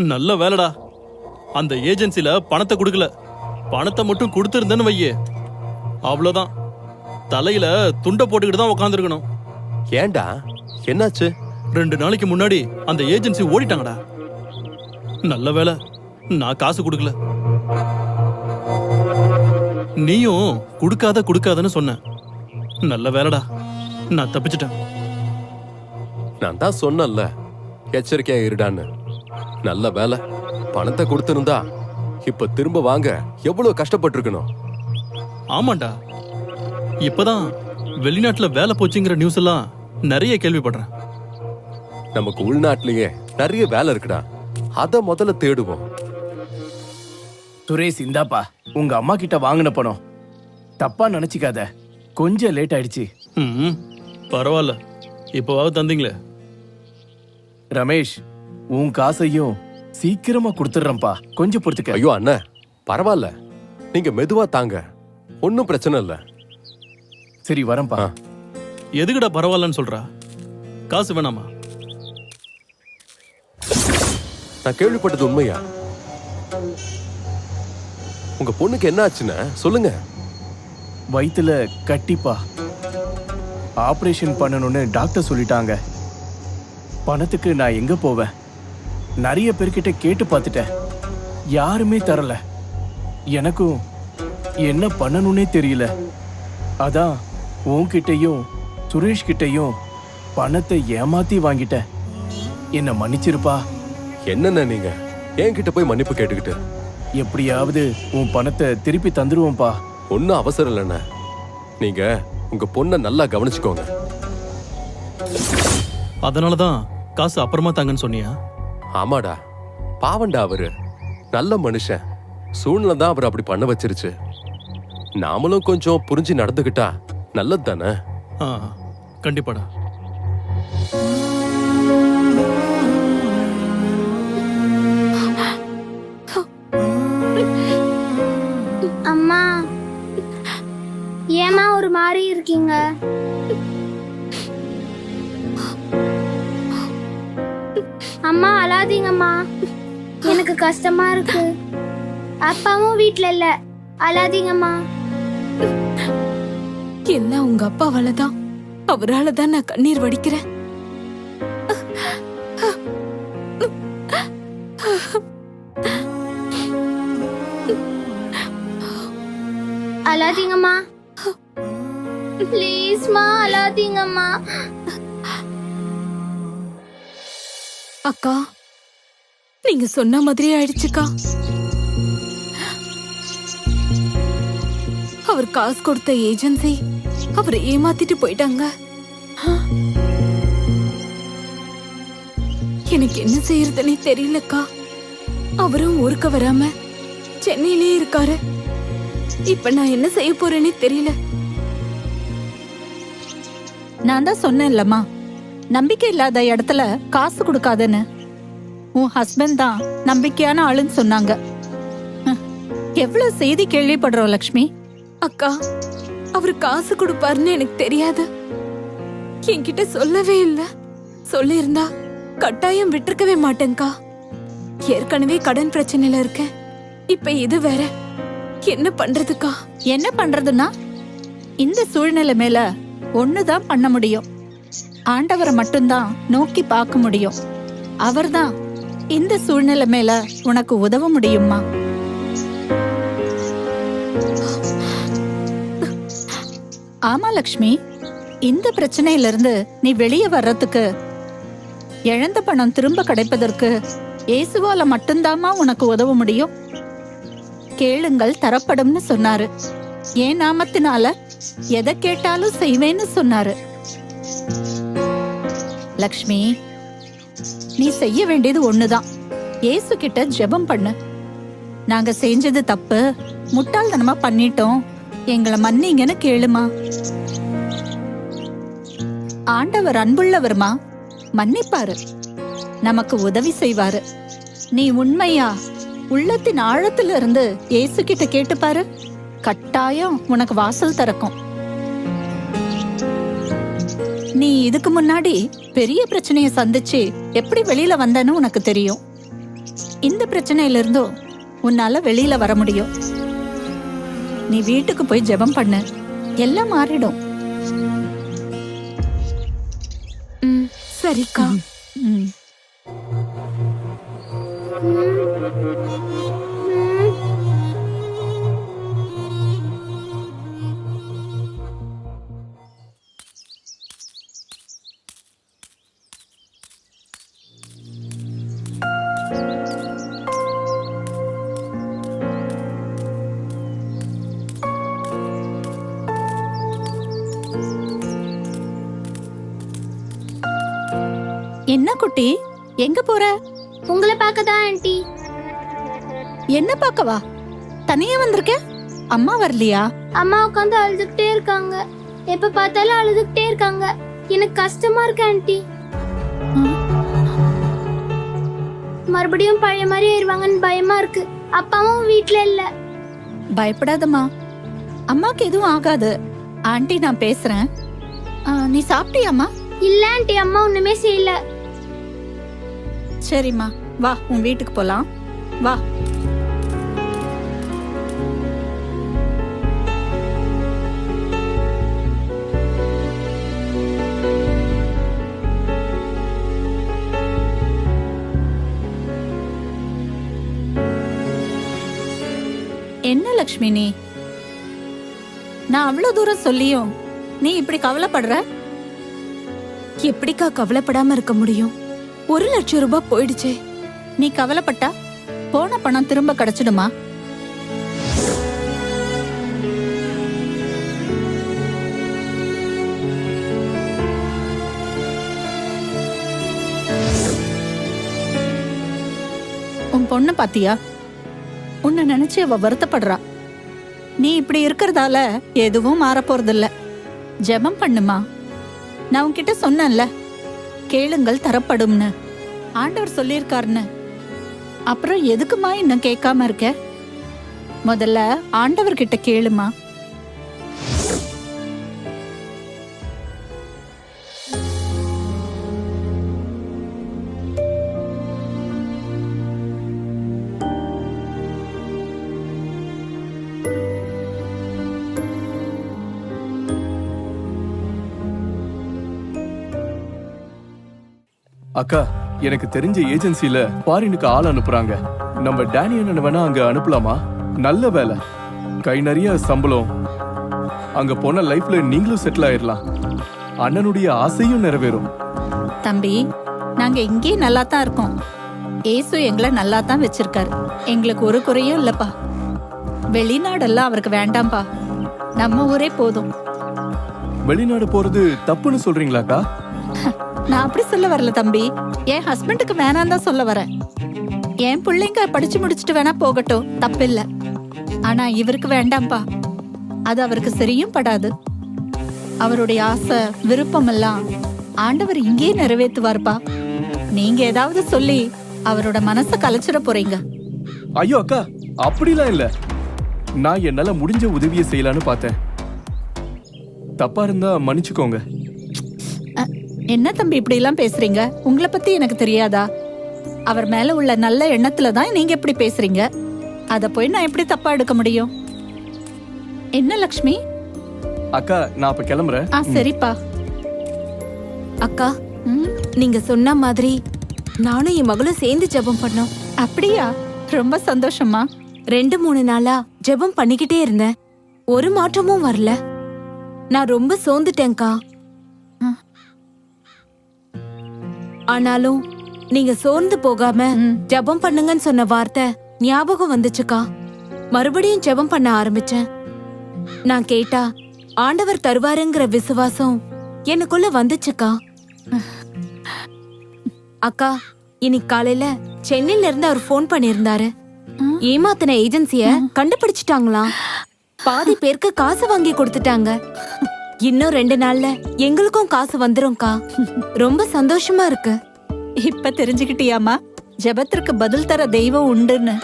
நல்ல வேலைடா. அந்த ஏஜென்சில பணத்தை கொடுக்கல. பணத்தை மட்டும் கொடுத்துருந்தேன்னு வையே. அவ்வளோதான் தலையில துண்டை போட்டுக்கிட்டு தான் உட்காந்துருக்கணும் ஏன்டா? என்னாச்சு? ரெண்டு நாளைக்கு முன்னாடி அந்த ஏஜென்சி ஓடிட்டாங்கடா. நல்ல வேலை. நான் காசு கொடுக்கல. நீயும் கொடுக்காத கொடுக்காதன்னு சொன்ன. நல்ல வேலைடா. நான் தப்பிச்சிட்டேன். நான் தான் சொன்னேன்ல. எச்சரிக்கையா இருடான்னு. நல்ல வேலை. பணத்தை கொடுத்திருந்தா இப்ப திரும்ப வாங்க எவ்வளவு கஷ்டப்பட்டிருக்கணும்? ஆமாண்டா. இப்பதான் வெளிநாட்டுல வேலை போச்சுங்கிற நியூஸ் எல்லாம் நிறைய கேள்விப்படுறேன். நமக்கு உள்நாட்டிலேயே நிறைய வேலை இருக்குடா. அத முதல்ல தேடுவோம். சுரேஷ் இந்தாப்பா. உங்க அம்மா கிட்ட வாங்கின பணம். தப்பா நினைச்சுக்காத. கொஞ்சம் லேட் ஆயிடுச்சு. ம் பரவாயில்ல. இப்போவாவது தந்தீங்களே. ரமேஷ் உன் காசையும் சீக்கிரமா கொடுத்துட்றேன்ப்பா. கொஞ்சம் பொறுத்துக்க. ஐயோ அண்ணன் பரவாயில்ல. நீங்க மெதுவா தாங்க. ஒன்னும் பிரச்சனை இல்ல. சரி வரேன்ப்பா. ஆ. எதுக்குடா பரவாயில்லன்னு சொல்றா? காசு வேணாமா? நான் கேள்விப்பட்டது உண்மையா? உங்க பொண்ணுக்கு என்ன ஆச்சுன்னு சொல்லுங்க. வயித்துல கட்டிப்பா. ஆபரேஷன் பண்ணணும்னு டாக்டர் சொல்லிட்டாங்க. பணத்துக்கு நான் எங்க போவேன்? நிறைய பேர்கிட்ட கேட்டு பார்த்துட்டேன். யாருமே தரல. எனக்கும் என்ன பண்ணணும்னே தெரியல. அதான் உன்கிட்டயும் சுரேஷ் கிட்டயும் பணத்தை ஏமாத்தி வாங்கிட்டேன். என்ன மன்னிச்சிருப்பா? என்னென்ன நீங்க? என்கிட்ட போய் மன்னிப்பு கேட்டுக்கிட்டு. எப்படியாவது உன் பணத்தை திருப்பி தந்துருவோம்ப்பா ஒன்னும் அவசரம் இல்லைண்ண. நீங்க உங்க பொண்ணை நல்லா கவனிச்சுக்கோங்க. அதனால தான் காசு அப்புறமா தாங்கன்னு சொன்னியா? ஆமாடா. பாவண்டா அவரு. நல்ல மனுஷன். சூழ்நிலை தான் அவர் அப்படி பண்ண வச்சிருச்சு. நாமளும் கொஞ்சம் புரிஞ்சு நடந்துக்கிட்டா நல்லது தானே கண்டிப்பாடா. எனக்கு கஷ்டமா இருக்கு. அப்பாவும் வீட்ல இல்ல. அழாதீங்கம்மா. எல்லாம் உங்க அப்பாவால தான் அவரால தான் நான் கண்ணீர் வடிக்கிறேன். அழாதீங்கம்மா. ப்ளீஸ்மா அழாதீங்கம்மா. அக்கா நீங்க சொன்ன மாதிரியே ஆயிடுச்சுக்கா. அவர் காசு கொடுத்த ஏஜென்சி அவரை ஏமாத்திட்டு போயிட்டாங்க. எனக்கு என்ன செய்யறதுனே தெரியலக்கா. அவரும் ஊருக்கு வராம சென்னையிலே இருக்காரு. இப்ப நான் என்ன செய்ய போறேன்னு தெரியல. நான் தான் சொன்னேன்லம்மா. நம்பிக்கை இல்லாத இடத்துல காசு கொடுக்காதன்னு. உன் ஹஸ்பண்ட் தான் நம்பிக்கையான ஆளுன்னு சொன்னாங்க. எவ்வளவு செய்தி கேள்விப்படுறோம் லக்ஷ்மி? அக்கா அவர் காசு கொடுப்பாருன்னு எனக்கு தெரியாது. என்கிட்ட சொல்லவே இல்ல. சொல்லியிருந்தா கட்டாயம் விட்டிருக்கவே மாட்டேன்க்கா. ஏற்கனவே கடன் பிரச்சனையில இருக்கேன். இப்ப இது வேற. என்ன பண்றதுக்கா? என்ன பண்றதுன்னா இந்த சூழ்நிலை மேல ஒண்ணுதான் பண்ண முடியும். ஆண்டவரை மட்டும்தான் நோக்கி பார்க்க முடியும். அவர்தான் இந்த சூழ்நிலை மேல உனக்கு உதவ முடியுமா? ஆமா லக்ஷ்மி. இந்த பிரச்சனையில இருந்து நீ வெளியே வர்றதுக்கு இழந்த பணம் திரும்ப கிடைப்பதற்கு இயேசுவால மட்டும்தாம்மா உனக்கு உதவ முடியும்? கேளுங்கள் தரப்படும்னு சொன்னாரு. ஏன் நாமத்தினால? எதை கேட்டாலும் செய்வேன்னு சொன்னாரு. லக்ஷ்மி நீ செய்ய வேண்டியது ஒண்ணுதான். ஏசு கிட்ட ஜெபம் பண்ணு. நாங்க செஞ்சது தப்பு. முட்டாள்தனமா பண்ணிட்டோம். எங்களை மன்னிங்கன்னு கேளுமா. ஆண்டவர் அன்புள்ளவர்மா மன்னிப்பாரு. நமக்கு உதவி செய்வாரு. நீ உண்மையா? உள்ளத்தின் ஆழத்துல இருந்து ஏசு கிட்ட கேட்டு பாரு கட்டாயம் உனக்கு வாசல் திறக்கும். நீ இதுக்கு முன்னாடி பெரிய பிரச்சனைய சந்திச்சு எப்படி வெளியில வந்தன்னு உனக்கு தெரியும். இந்த பிரச்சனையில இருந்தும் உன்னால வெளியில வர முடியும். நீ வீட்டுக்கு போய் ஜெபம் பண்ணு. எல்லாம் மாறிடும். சரிக்கா. ம். என்ன குட்டி? எங்க போற? உங்களை பார்க்க தான் ஆண்டி. என்ன பார்க்கவா? தனியா வந்திருக்க? அம்மா வரலையா? அம்மா உட்காந்து அழுதுகிட்டே இருக்காங்க. எப்ப பார்த்தாலும் அழுதுகிட்டே இருக்காங்க. எனக்கு கஷ்டமா இருக்கு ஆண்டி. மறுபடியும் பழைய மாதிரி ஆயிருவாங்கன்னு பயமா இருக்கு. அப்பாவும் வீட்ல இல்ல. பயப்படாதம்மா. அம்மாக்கு எதுவும் ஆகாது. ஆண்டி நான் பேசுறேன். ஆ, நீ சாப்பிட்டியாம்மா? இல்ல ஆண்டி. அம்மா ஒண்ணுமே செய்யல. சரிம்மா. வா உன் வீட்டுக்கு போலாம். வா. என்ன லக்ஷ்மி நீ? நான் அவ்வளவு தூரம் சொல்லியும் நீ இப்படி கவலைப்படுற? எப்படிக்கா கவலைப்படாம இருக்க முடியும்? ஒரு லட்சம் ரூபாய் போயிடுச்சே. நீ கவலைப்பட்டா? போன பணம் திரும்ப கிடைச்சிடுமா? உன் பொண்ணு பாத்தியா? உன்னை நினைச்சு அவ வருத்தப்படுறா. நீ இப்படி இருக்கிறதால எதுவும் மாறப்போறதில்ல. ஜெபம் பண்ணுமா? நான் உன்கிட்ட சொன்னேன்ல. கேளுங்கள் தரப்படும்னு. ஆண்டவர் சொல்லியிருக்காருன்னு. அப்புறம் எதுக்குமா இன்னும் கேட்காம இருக்க? முதல்ல ஆண்டவர்கிட்ட கேளுமா. அக்கா எனக்கு தெரிஞ்ச ஏஜென்சில ஃபாரினுக்கு ஆள் அனுப்புறாங்க. நம்ம டேனி அண்ணன் வேணா அங்க அனுப்பலாமா? நல்ல வேலை. கை நிறைய சம்பளம். அங்க போன லைஃப்ல நீங்களும் செட்டில் ஆயிடலாம் அண்ணனுடைய ஆசையும் நிறைவேறும். தம்பி நாங்க இங்கே நல்லா தான் இருக்கோம். ஏசு எங்களை நல்லா தான் வச்சிருக்காரு. எங்களுக்கு ஒரு குறையும் இல்லப்பா. வெளிநாடெல்லாம் அவருக்கு வேண்டாம்பா. நம்ம ஊரே போதும். வெளிநாடு போறது தப்புன்னு சொல்றீங்களாக்கா? நான் அப்படி சொல்ல வரல தம்பி. என் ஹஸ்பண்டுக்கு வேணாம் தான் சொல்ல வரேன். என் பிள்ளைங்க படிச்சு முடிச்சுட்டு வேணா போகட்டும். தப்பில்ல. ஆனா இவருக்கு வேண்டாம்ப்பா. அது அவருக்கு சரியும் படாது. அவருடைய ஆசை விருப்பம் எல்லாம் ஆண்டவர் இங்கேயே நிறைவேற்றுவார்ப்பா. நீங்க ஏதாவது சொல்லி அவரோட மனசை கலைச்சிட போறீங்க. ஐயோ அக்கா அப்படிலாம் இல்ல. நான் என்னால முடிஞ்ச உதவியை செய்யலான்னு பார்த்தேன். தப்பா இருந்தா மன்னிச்சுக்கோங்க. என்ன தம்பி இப்படி எல்லாம் பேசுறீங்க? உங்களை பத்தி எனக்கு தெரியாதா? அவர் மேல உள்ள நல்ல எண்ணத்துல தான் நீங்க இப்படி பேசுறீங்க. அத போய் நான் எப்படி தப்பா எடுக்க முடியும்? என்ன லக்ஷ்மி? அக்கா நான் அப்ப கிளம்புறேன். ஆ சரிப்பா. அக்கா நீங்க சொன்ன மாதிரி நானும் என் மகளும் சேர்ந்து ஜெபம் பண்ணோம். அப்படியா? ரொம்ப சந்தோஷமா ரெண்டு மூணு நாளா ஜெபம் பண்ணிக்கிட்டே இருந்தேன். ஒரு மாற்றமும் வரல. நான் ரொம்ப சோர்ந்துட்டேன்க்கா. ஆனாலும் நீங்க சோர்ந்து போகாம. ஜெபம் பண்ணுங்கன்னு சொன்ன வார்த்தை ஞாபகம் வந்துச்சுக்கா. மறுபடியும் ஜெபம் பண்ண ஆரம்பிச்சேன். நான் கேட்டா ஆண்டவர் தருவாருங்கிற விசுவாசம் எனக்குள்ள வந்துச்சுக்கா. அக்கா இன்னைக்கு காலையில சென்னையில இருந்து அவர் ஃபோன் பண்ணியிருந்தாரு. ம். ஏமாத்தின ஏஜென்சிய கண்டுபிடிச்சிட்டாங்களாம். பாதி பேருக்கு காசு வாங்கி கொடுத்துட்டாங்க. இன்னும் ரெண்டு நாள்ல எங்களுக்கும் காசு வந்துரும்க்கா. ரொம்ப சந்தோஷமா இருக்கு. இப்ப தெரிஞ்சுக்கிட்டியாமா ஜெபத்திற்கு பதில் தர தெய்வம் உண்டுன்னு.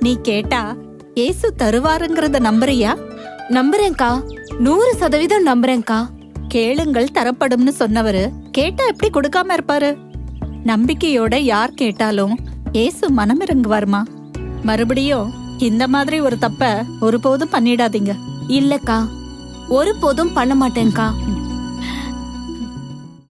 நீ கேட்டா ஏசு தருவாருங்கிறத நம்புறியா? நம்புறேன்க்கா. நூறு சதவீதம் நம்புறேன்க்கா. கேளுங்கள் தரப்படும்னு சொன்னவரு. கேட்டா எப்படி கொடுக்காம இருப்பாரு? நம்பிக்கையோட யார் கேட்டாலும் ஏசு மனமிறங்குவாருமா மறுபடியும் இந்த மாதிரி ஒரு தப்ப ஒருபோதும் பண்ணிடாதீங்க. இல்லக்கா. ஒருபோதும் பண்ண மாட்டேன்க்கா